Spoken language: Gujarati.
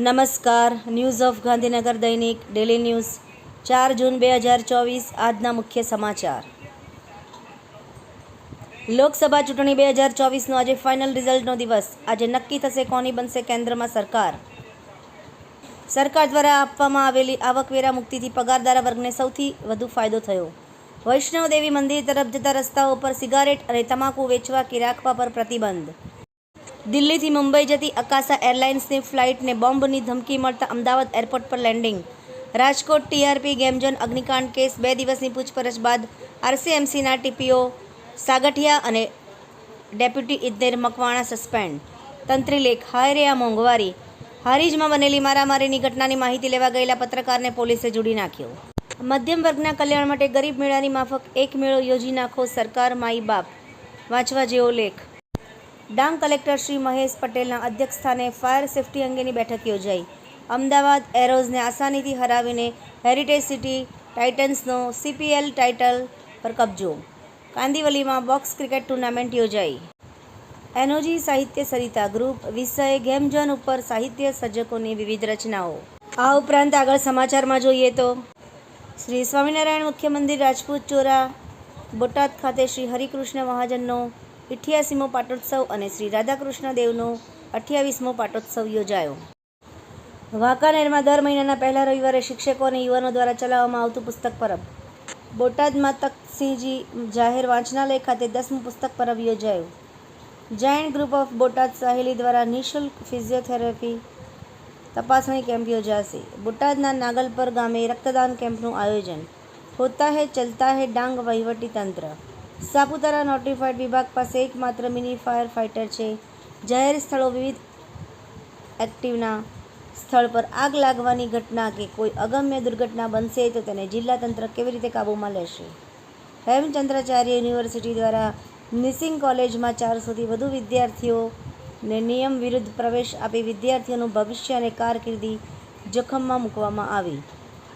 નમસ્કાર. ન્યૂઝ ઓફ ગાંધીનગર દૈનિક ડેલી ન્યૂઝ ચાર જૂન બે હજાર ચોવીસ, આજના મુખ્ય સમાચાર. લોકસભા ચૂંટણી બે હજાર ચોવીસનો આજે ફાઇનલ રિઝલ્ટનો દિવસ. આજે નક્કી થશે કોની બનશે કેન્દ્રમાં સરકાર. સરકાર દ્વારા આપવામાં આવેલી આવકવેરા મુક્તિથી પગારદારા વર્ગને સૌથી વધુ ફાયદો થયો. વૈષ્ણવદેવી મંદિર તરફ જતા રસ્તાઓ પર સિગારેટ અને તમાકુ વેચવા કે રાખવા પર પ્રતિબંધ. દિલ્હીથી મુંબઈ જતી અકાશા એરલાઇન્સની ફ્લાઇટને બોમ્બની ધમકી મળતા અમદાવાદ એરપોર્ટ પર landing. Rajkot TRP game zone અગ્નિકાંડ case બે દિવસની પૂછપરછ બાદ આરસીએમસીના ટીપીઓ સાગઠિયા અને ડેપ્યુટી ઇજનેર મકવાણા સસ્પેન્ડ. તંત્રીલેખ હાય રે આ મોંઘવારી. હારીજમાં બનેલી મારામારીની ઘટનાની માહિતી લેવા ગયેલા પત્રકારને પોલીસે જોડી નાખ્યો. મધ્યમ વર્ગના કલ્યાણ માટે ગરીબ મેળાની માફક એક મેળો યોજી નાખો સરકાર માઈ બાપ. વાંચવા જેવો લેખ. ડાંગ કલેક્ટર શ્રી મહેશ પટેલના અધ્યક્ષસ્થાને ફાયર સેફટી અંગેની બેઠક યોજાઈ. અમદાવાદ એરોઝને આસાનીથી હરાવીને હેરિટેજ સિટી ટાઇટન્સનો સીપીએલ ટાઇટલ પર કબજો. કાંદીવલીમાં બોક્સ ક્રિકેટ ટુર્નામેન્ટ યોજાઈ. એનોજી સાહિત્ય સરિતા ગ્રુપ વિષય ગેમઝોન ઉપર સાહિત્ય સર્જકોની વિવિધ રચનાઓ. આ ઉપરાંત આગળ સમાચારમાં જોઈએ તો શ્રી સ્વામિનારાયણ મુખ્ય મંદિર રાજપૂત ચોરા બોટાદ ખાતે શ્રી હરિકૃષ્ણ મહાજનનો ઇઠ્યાસીમો પાટોત્સવ અને શ્રી રાધાકૃષ્ણ દેવનો અઠ્યાવીસમો પાટોત્સવ યોજાયો. વાંકાનેરમાં દર મહિનાના પહેલા રવિવારે શિક્ષકો અને યુવાનો દ્વારા ચલાવવામાં આવતું પુસ્તક પરબ. બોટાદમાં તકસિંહજી જાહેર વાંચનાલય ખાતે દસમું પુસ્તક પરબ યોજાયું. Giant group of Botad Saheli દ્વારા નિઃશુલ્ક ફિઝિયોથેરાપી તપાસણી કેમ્પ યોજાશે. બોટાદના નાગલપર ગામે રક્તદાન કેમ્પનું આયોજન. હોતા હે ચલતા હે ડાંગ વહીવટી તંત્ર. સાપુતારા નોટિફાઈડ વિભાગ પાસે એકમાત્ર મિની ફાયર ફાઇટર છે. જાહેર સ્થળો વિવિધ એક્ટિવના સ્થળ પર આગ લાગવાની ઘટના કે કોઈ અગમ્ય દુર્ઘટના બનશે તો તેને જિલ્લા તંત્ર કેવી રીતે કાબૂમાં લેશે? હેમચંદ્રાચાર્ય યુનિવર્સિટી દ્વારા મિસિંગ કોલેજમાં ચારસોથી વધુ વિદ્યાર્થીઓને નિયમ વિરુદ્ધ પ્રવેશ આપી વિદ્યાર્થીઓનું ભવિષ્ય અને કારકિર્દી જોખમમાં મૂકવામાં આવી.